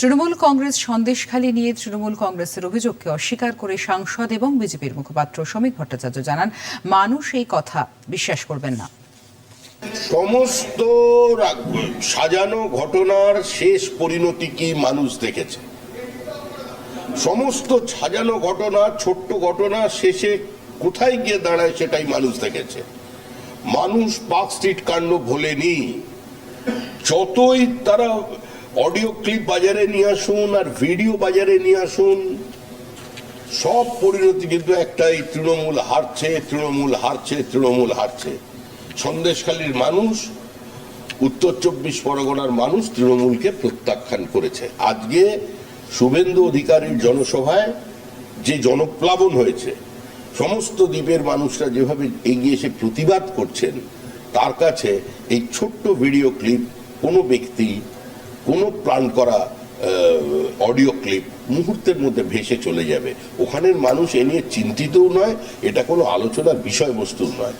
তৃণমূল কংগ্রেস সন্দেশখালী নিয়ে তৃণমূল কংগ্রেসের অভিযোগকে অস্বীকার করে সাংসদ এবং বিজেপির মুখপাত্র শ্রমিক ভট্টাচার্য জানান, মানুষ এই কথা বিশ্বাস করবেন না। সমস্ত সাজানো ঘটনার শেষ পরিণতি কি মানুষ দেখেছে? সমস্ত সাজানো ঘটনা, ছোট্ট ঘটনা শেষে কোথায় গিয়ে দাঁড়ায় সেটাই মানুষ দেখেছে। মানুষ পার্ক স্ট্রিট কাণ্ড ভোলেনি। যতই তারা অডিও ক্লিপ বাজারে নিয়ে আসুন আর ভিডিও বাজারে নিয়ে আসুন। সব পরিণতি কিন্তু একটাই, তৃণমূল হারছে তৃণমূল হারছে তৃণমূল হারছে। সন্দেশখালীর মানুষ, উত্তর চব্বিশ পরগনার মানুষ তৃণমূলকে প্রত্যাখ্যান করেছে। আজকে শুভেন্দু অধিকারীর জনসভায় যে জনপ্লাবন হয়েছে, সমস্ত দ্বীপের মানুষরা যেভাবে এগিয়ে এসে প্রতিবাদ করছেন, তার কাছে এই ছোট্ট ভিডিও ক্লিপ কোনো ব্যক্তি কোনো প্ল্যান করা অডিও ক্লিপ মুহূর্তের মধ্যে ভেসে চলে যাবে। ওখানের মানুষ এ নিয়ে চিন্তিতও নয়, এটা কোনো আলোচনার বিষয়বস্তু নয়।